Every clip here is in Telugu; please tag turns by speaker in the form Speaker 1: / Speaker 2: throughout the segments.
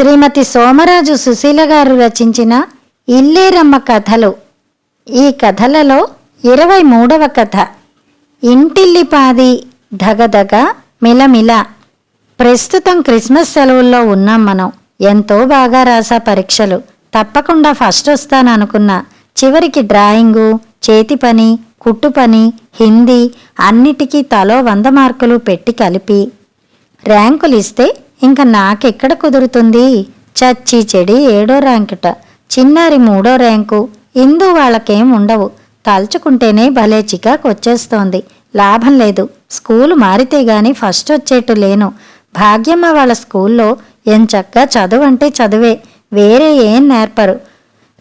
Speaker 1: శ్రీమతి సోమరాజు సుశీల గారు రచించిన ఇల్లేరమ్మ కథలు. ఈ కథలలో ఇరవై మూడవ కథ. ఇంటిల్లిపాది ధగధగ మిలమిల. ప్రస్తుతం క్రిస్మస్ సెలవుల్లో ఉన్నాం మనం. ఎంతో బాగా రాసా పరీక్షలు. తప్పకుండా ఫస్ట్ వస్తాననుకున్నా చివరికి డ్రాయింగు చేతి పని కుట్టు పని హిందీ అన్నిటికీ తలో వంద మార్కులు పెట్టి కలిపి ర్యాంకులు ఇస్తే ఇంక నాకెక్కడ కుదురుతుంది? చచ్చి చెడి ఏడో ర్యాంకుట. చిన్నారి మూడో ర్యాంకు. ఇందు వాళ్ళకేం ఉండవు. తలుచుకుంటేనే భలే చికాకు వచ్చేస్తోంది లాభం లేదు. స్కూలు మారితే గాని ఫస్ట్ వచ్చేట్టు లేను. భాగ్యమ్మ వాళ్ళ స్కూల్లో ఎంచక్కా చదువు అంటే చదువే. వేరే ఏం నేర్పరు.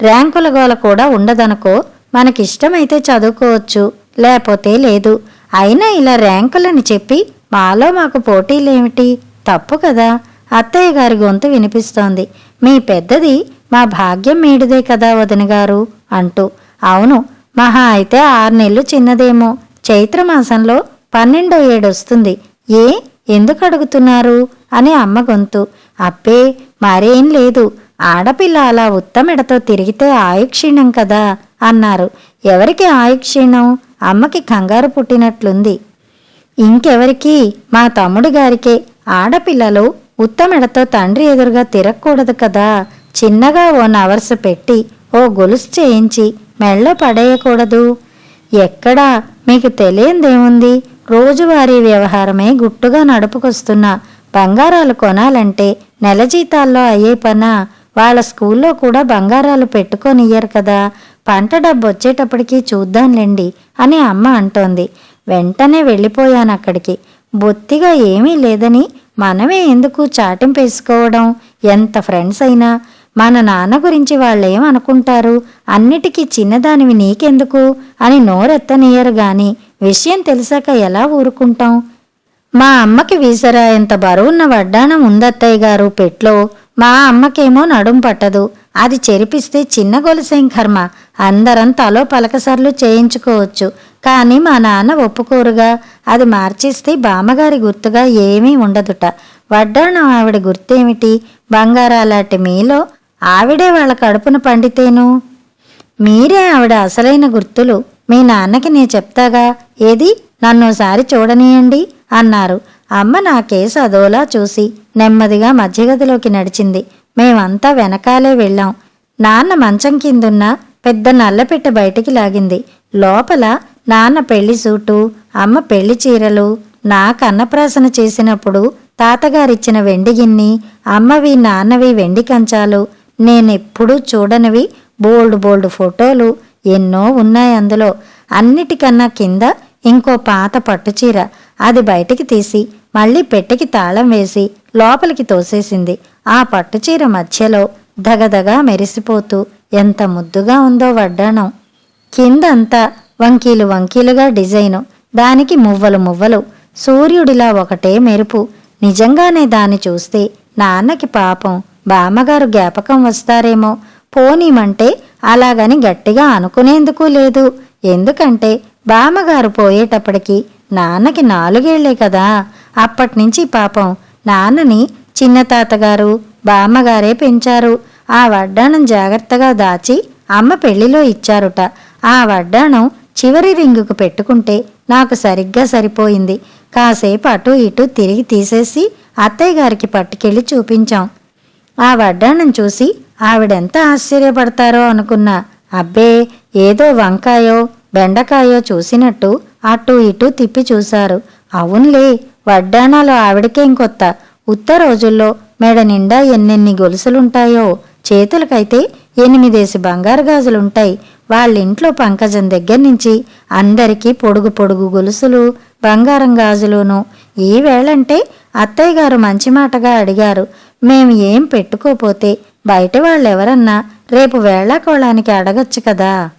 Speaker 1: ర్యాంకుల గోల కూడా ఉండదనుకో మనకిష్టమైతే చదువుకోవచ్చు. లేకపోతే లేదు. అయినా ఇలా ర్యాంకులని చెప్పి మాలో మాకు పోటీలేమిటి? తప్పు కదా? అత్తయ్య గారి గొంతు వినిపిస్తోంది. మీ పెద్దది మా భాగ్యం మీడిదే కదా వదినగారు అంటూ. అవును మహా అయితే ఆరు నెలలు చిన్నదేమో. చైత్రమాసంలో పన్నెండో ఏడొస్తుంది ఏ? ఎందుకు అడుగుతున్నారు? అని అమ్మ గొంతు. అప్పే మరేం లేదు. ఆడపిల్ల అలా ఉత్తమెడతో తిరిగితే ఆయుక్షీణం కదా అన్నారు. ఎవరికి ఆయుక్షీణం? అమ్మకి కంగారు పుట్టినట్లుంది. ఇంకెవరికి? మా తమ్ముడు గారికే. ఆడపిల్లలు ఉత్తమెడతో తండ్రి ఎదురుగా తిరగకూడదు కదా. చిన్నగా ఓ నవర్స పెట్టి ఓ గొలుసు చేయించి మెళ్ళో పడేయకూడదు. ఎక్కడా? మీకు తెలియందేముంది? రోజువారీ వ్యవహారమే గుట్టుగా నడుపుకొస్తున్నా బంగారాలు కొనాలంటే నెల జీతాల్లో అయ్యే పనా? వాళ్ళ స్కూల్లో కూడా బంగారాలు పెట్టుకొనియ్యరు కదా. పంట డబ్బు వచ్చేటప్పటికి చూద్దాంలేండి అని అమ్మ అంటోంది. వెంటనే వెళ్ళిపోయాను అక్కడికి బొత్తిగా ఏమీ లేదని మనమే ఎందుకు చాటింపేసుకోవడం ఎంత ఫ్రెండ్స్ అయినా? మన నాన్న గురించి వాళ్ళేం అనుకుంటారు? అన్నిటికీ చిన్నదానివి నీకెందుకు? అని నోరెత్తనీయరు గాని విషయం తెలిసాక ఎలా ఊరుకుంటాం? మా అమ్మకి వీసరా ఎంత బరువున్న వడ్డానం ఉందత్తయ్య గారు పెట్లో మా అమ్మకేమో నడుం పట్టదు. అది చెరిపిస్తే చిన్న గొలుసేం కర్మ? అందరం తలో పలకసర్లు చేయించుకోవచ్చు. కానీ మా నాన్న ఒప్పుకోరుగా. అది మార్చేస్తే బామ్మగారి గుర్తుగా ఏమీ ఉండదుట. వడ్డాణం ఆవిడ గుర్తేమిటి? బంగారాలాంటి మీలో ఆవిడే వాళ్ళ కడుపున పండితేను? మీరే ఆవిడ అసలైన గుర్తులు. మీ నాన్నకి నే చెప్తాగా. ఏది? నన్నోసారి చూడనీయండి అన్నారు. అమ్మ నా కేసు అదోలా చూసి నెమ్మదిగా మధ్యగదిలోకి నడిచింది. మేమంతా వెనకాలే వెళ్ళాం. నాన్న మంచం కిందున్న పెద్ద నల్లపెట్ట బయటికి లాగింది. లోపల నాన్న పెళ్ళి సూటు అమ్మ పెళ్ళి చీరలు నాకు అన్నప్రాసన చేసినప్పుడు తాతగారిచ్చిన వెండి గిన్ని అమ్మవి నాన్నవి వెండి కంచాలు నేనెప్పుడూ చూడనివి బోల్డ్ బోల్డ్ ఫోటోలు ఎన్నో ఉన్నాయి అందులో. అన్నిటికన్నా కింద ఇంకో పాత పట్టుచీర అది బయటికి తీసి మళ్ళీ పెట్టెకి తాళం వేసి లోపలికి తోసేసింది. ఆ పట్టుచీర మధ్యలో దగదగా మెరిసిపోతూ ఎంత ముద్దుగా ఉందో వడ్డాణం. కిందంతా వంకీలు వంకీలుగా డిజైను. దానికి మువ్వలు మువ్వలు. సూర్యుడిలా ఒకటే మెరుపు. నిజంగానే దాన్ని చూస్తే నాన్నకి పాపం బామ్మగారు జ్ఞాపకం వస్తారేమో. పోనీమంటే అలాగని గట్టిగా అనుకునేందుకు లేదు. ఎందుకంటే బామ్మగారు పోయేటప్పటికి నాన్నకి నాలుగేళ్ళే కదా. అప్పటినుంచి పాపం నాన్నని చిన్న తాతగారు బామ్మగారే పెంచారు. ఆ వడ్డాణం జాగ్రత్తగా దాచి అమ్మ పెళ్ళిలో ఇచ్చారుట. ఆ వడ్డాణం చివరి రింగుకు పెట్టుకుంటే నాకు సరిగ్గా సరిపోయింది. కాసేపు అటు ఇటు తిరిగి తీసేసి అత్తయ్య గారికి పట్టుకెళ్ళి చూపించాం. ఆ వడ్డాణం చూసి ఆవిడెంత ఆశ్చర్యపడతారో అనుకున్నా. అబ్బే ఏదో వంకాయో బెండకాయో చూసినట్టు అటు ఇటు తిప్పి చూశారు. అవునులే వడ్డాణాలు ఆవిడకేం కొత్త? ఉత్త రోజుల్లో మెడ నిండా ఎన్నెన్ని గొలుసులుంటాయో చేతులకైతే ఎనిమిదేసి బంగారు గాజులుంటాయి. వాళ్ళింట్లో పంకజం దగ్గర నుంచి అందరికీ పొడుగు పొడుగు గొలుసులు బంగారం గాజులును. ఈవేళంటే అత్తయ్య గారు మంచి మాటగా అడిగారు. మేము ఏం పెట్టుకోపోతే బయట వాళ్ళెవరన్నా రేపు వేళాకోళానికి అడగచ్చు కదా.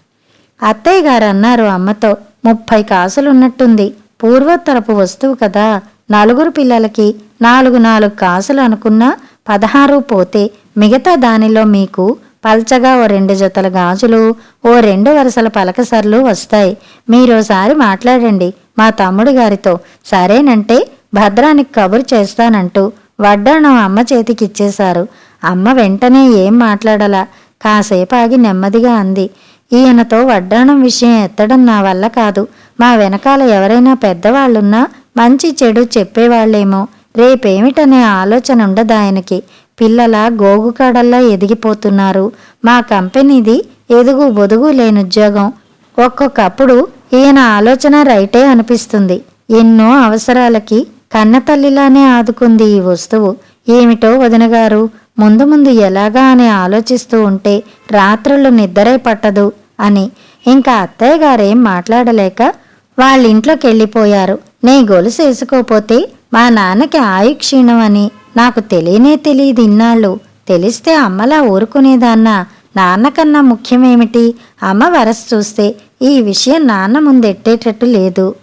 Speaker 1: అత్తయ్య గారు అన్నారు అమ్మతో ముప్పై కాసులున్నట్టుంది. పూర్వోత్తరపు వస్తువు కదా. నలుగురు పిల్లలకి నాలుగు నాలుగు కాసులు అనుకున్నా పదహారు పోతే మిగతా దానిలో మీకు పల్చగా ఓ రెండు జతల గాజులు ఓ రెండు వరుసల పలకసర్లు వస్తాయి. మీరోసారి మాట్లాడండి మా తమ్ముడు గారితో. సరేనంటే భద్రానికి కబురు చేస్తానంటూ వడ్డాణం అమ్మ చేతికిచ్చేశారు. అమ్మ వెంటనే ఏం మాట్లాడలా? కాసేపు ఆగి నెమ్మదిగా అంది. ఈయనతో వడ్డాణం విషయం ఎత్తడం నా వల్ల కాదు. మా వెనకాల ఎవరైనా పెద్దవాళ్ళున్నా మంచి చెడు చెప్పేవాళ్ళేమో. రేపేమిటనే ఆలోచన ఉండదు ఆయనకి? పిల్లల గోగుకాడల్లా ఎదిగిపోతున్నారు. మా కంపెనీది ఎదుగు బొదుగు లేని ఉద్యోగం ఒక్కొక్కప్పుడు ఈయన ఆలోచన రైటే అనిపిస్తుంది. ఎన్నో అవసరాలకి కన్నతల్లిలానే ఆదుకుంది ఈ వస్తువు. ఏమిటో వదినగారు ముందు ముందు ఎలాగా అని ఆలోచిస్తూ ఉంటే రాత్రులు నిద్రే పట్టదు అని. ఇంకా అత్తయ్య గారేం మాట్లాడలేక వాళ్ళింట్లోకి వెళ్ళిపోయారు నే గొలుసు వేసుకోపోతే మా నాన్నకి ఆయుక్షీణం అని. నాకు తెలియనే తెలియదు ఇన్నాళ్ళు. తెలిస్తే అమ్మలా ఊరుకునేదాన్నా. నాన్నకన్నా ముఖ్యమేమిటి? అమ్మ వరస చూస్తే ఈ విషయం నాన్న ముందెట్టేటట్టు లేదు.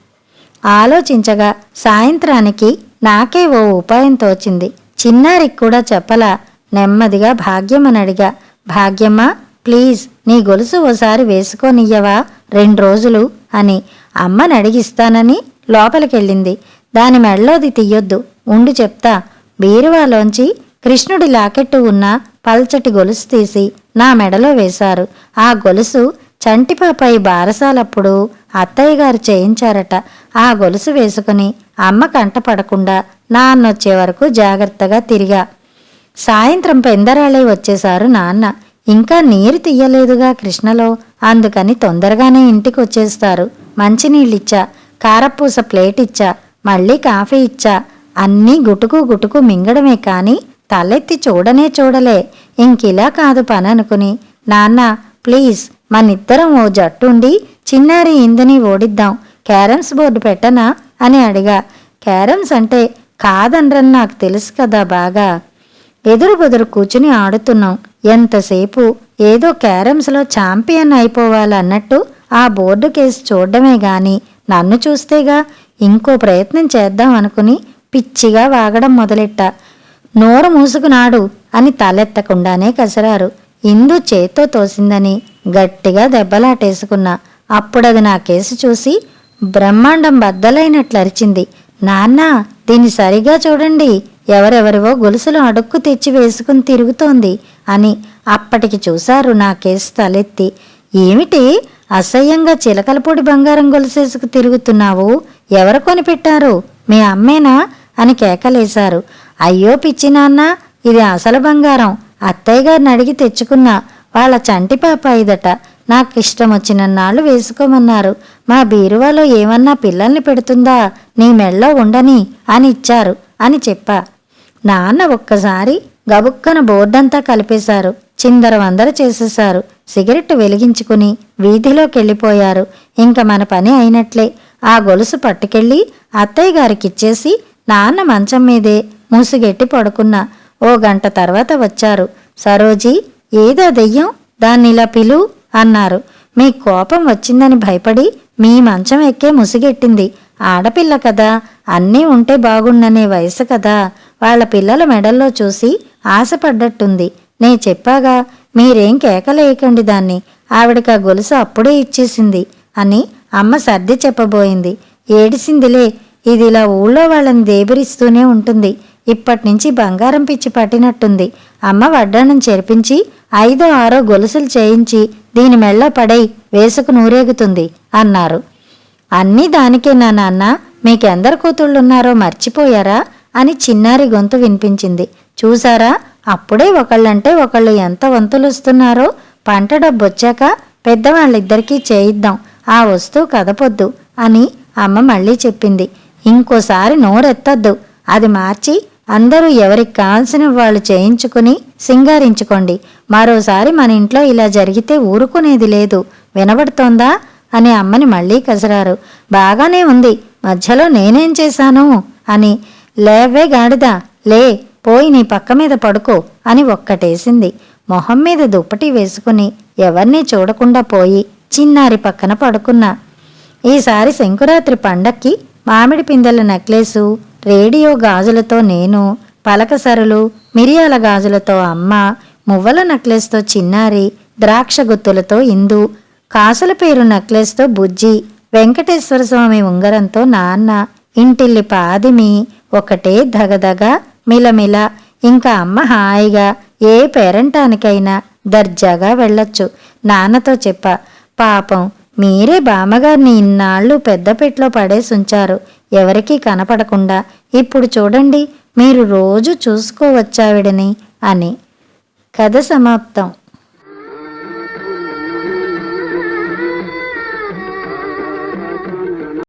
Speaker 1: ఆలోచించగా సాయంత్రానికి నాకే ఓ ఉపాయం తోచింది. చిన్నారికి కూడా చెప్పలా. నెమ్మదిగా భాగ్యమనడిగా భాగ్యమ్మా ప్లీజ్ నీ గొలుసు ఓసారి వేసుకోనియ్యవా? రెండు రోజులు అని అమ్మని అడిగిస్తానని లోపలికెళ్ళింది. దాని మెడలోది తీయొద్దు. ఉండి చెప్తా. బీరువాలోంచి కృష్ణుడి లాకెట్టు ఉన్న పల్చటి గొలుసు తీసి నా మెడలో వేశారు. ఆ గొలుసు చంటిపాపై బారసాలప్పుడు అత్తయ్య గారు చేయించారట. ఆ గొలుసు వేసుకుని అమ్మ కంట పడకుండా నాన్నొచ్చే వరకు జాగ్రత్తగా తిరిగా. సాయంత్రం పెందరాళై వచ్చేశారు నాన్న. ఇంకా నీరు తీయలేదుగా కృష్ణలో. అందుకని తొందరగానే ఇంటికి వచ్చేస్తారు మంచినీళ్ళిచ్చా. కారపూస ప్లేట్ ఇచ్చా మళ్ళీ కాఫీ ఇచ్చా. అన్నీ గుటుకు గుటుకు మింగడమే కాని తలెత్తి చూడనే చూడలే. ఇంకిలా కాదు పని అనుకుని నాన్న ప్లీజ్ మనిద్దరం ఓ జట్టుండి చిన్నారి ఇందుని ఓడిద్దాం. క్యారమ్స్ బోర్డు పెట్టనా? అని అడిగా. క్యారమ్స్ అంటే కాదనరని నాకు తెలుసు కదా బాగా. ఎదురు బెదురు కూర్చుని ఆడుతున్నాం. ఎంతసేపు ఏదో క్యారమ్స్లో ఛాంపియన్ అయిపోవాలన్నట్టు ఆ బోర్డు కేసు చూడడమే గాని నన్ను చూస్తేగా ఇంకో ప్రయత్నం చేద్దాం అనుకుని పిచ్చిగా వాగడం మొదలెట్టా. నోరు మూసుకున్నాడు అని తలెత్తకుండానే కసరారు. ఇందు చేత్తో తోసిందని గట్టిగా దెబ్బలాటేసుకున్నా. అప్పుడది నా కేసు చూసి బ్రహ్మాండం బద్దలైనట్లు అరిచింది నాన్న దీన్ని సరిగా చూడండి. ఎవరెవరివో గొలుసులు అడుక్కు తెచ్చి వేసుకుని తిరుగుతోంది అని అప్పటికి చూశారు నా కేసు తలెత్తి. ఏమిటి? అసహ్యంగా చిలకలపొడి బంగారం గొలుసేసుకు తిరుగుతున్నావు? ఎవరు కొనిపెట్టారు? మీ అమ్మేనా? అని కేకలేశారు. అయ్యో పిచ్చి నాన్న ఇది అసలు బంగారం. అత్తయ్య గారిని అడిగి తెచ్చుకున్నా. వాళ్ళ చంటి పాప ఇదట. నాకు ఇష్టం వచ్చిన నాళ్ళు వేసుకోమన్నారు. మా బీరువాలో ఏమన్నా పిల్లల్ని పెడుతుందా? నీ మెళ్ళో ఉండని అని ఇచ్చారు అని చెప్పా. నాన్న ఒక్కసారి గబుక్కన బోర్డంతా కలిపేశారు. చిందర వందర చేసేశారు. సిగరెట్ వెలిగించుకుని వీధిలోకి వెళ్ళిపోయారు ఇంక మన పని అయినట్లే. ఆ గొలుసు పట్టుకెళ్ళి అత్తయ్య గారికిచ్చేసి నాన్న మంచం మీదే ముసుగెట్టి పడుకున్నా. ఓ గంట తర్వాత వచ్చారు. సరోజీ ఏదో దెయ్యం దాన్నిలా పిలు అన్నారు. మీ కోపం వచ్చిందని భయపడి మీ మంచం ఎక్కే ముసిగెట్టింది. ఆడపిల్ల కదా అన్నీ ఉంటే బాగుండనే వయసు కదా. వాళ్ళ పిల్లల మెడల్లో చూసి ఆశపడ్డట్టుంది. నే చెప్పాగా మీరేం కేకలేయకండి దాన్ని. ఆవిడకి ఆ గొలుసు అప్పుడే ఇచ్చేసింది అని అమ్మ సర్ది చెప్పబోయింది. ఏడిసిందిలే ఇది ఇలా ఊళ్ళో వాళ్ళని దేబిరిస్తూనే ఉంటుంది. ఇప్పటినుంచి బంగారం పిచ్చి పట్టినట్టుంది. అమ్మ వడ్డానం చేర్పించి ఐదో ఆరో గొలుసులు చేయించి దీని మెళ్ళ పడై వేసుకు నూరేగుతుంది అన్నారు. అన్నీ దానికేనా నాన్న? మీకెందరు కూతుళ్ళున్నారో మర్చిపోయారా? అని చిన్నారి గొంతు వినిపించింది. చూసారా? అప్పుడే ఒకళ్ళంటే ఒకళ్ళు ఎంత వంతులుస్తున్నారో? పంట డబ్బొచ్చాక పెద్దవాళ్ళిద్దరికీ చేయిద్దాం. ఆ వస్తువు కదపొద్దు అని అమ్మ మళ్ళీ చెప్పింది. ఇంకోసారి నోరెత్తద్దు. అది మార్చి అందరూ ఎవరికి కావాల్సిన వాళ్ళు చేయించుకుని సింగారించుకోండి. మరోసారి మన ఇంట్లో ఇలా జరిగితే ఊరుకునేది లేదు. వినబడుతోందా? అని అమ్మని మళ్ళీ కసరారు. బాగానే ఉంది. మధ్యలో నేనేం చేశాను? అని లేవే గాడిదా లే పోయి నీ పక్క మీద పడుకో అని ఒక్కటేసింది. మొహం మీద దుప్పటి వేసుకుని ఎవరినీ చూడకుండా పోయి చిన్నారి పక్కన పడుకున్నా. ఈసారి శంకురాత్రి పండక్కి మామిడి పిందెల నెక్లెసు రేడియో గాజులతో నేను పలకసరులు మిరియాల గాజులతో అమ్మ మువ్వల నెక్లెస్తో చిన్నారి ద్రాక్ష గుత్తులతో ఇందు కాసుల పేరు నెక్లెస్తో బుజ్జి వెంకటేశ్వర స్వామి ఉంగరంతో నాన్న ఇంటిల్లి పాదిమి ఒకటే దగదగ మిలమిల ఇంకా అమ్మ హాయిగా ఏ పేరంటానికైనా దర్జాగా వెళ్ళొచ్చు. నాన్నతో చెప్ప పాపం మీరే బామ్మగారిని ఇన్నాళ్ళు పెద్దపెట్లో పడేసి ఉంచారు ఎవరికీ కనపడకుండా ఇప్పుడు చూడండి మీరు రోజు చూసుకోవచ్చావిడని అని. కథ సమాప్తం.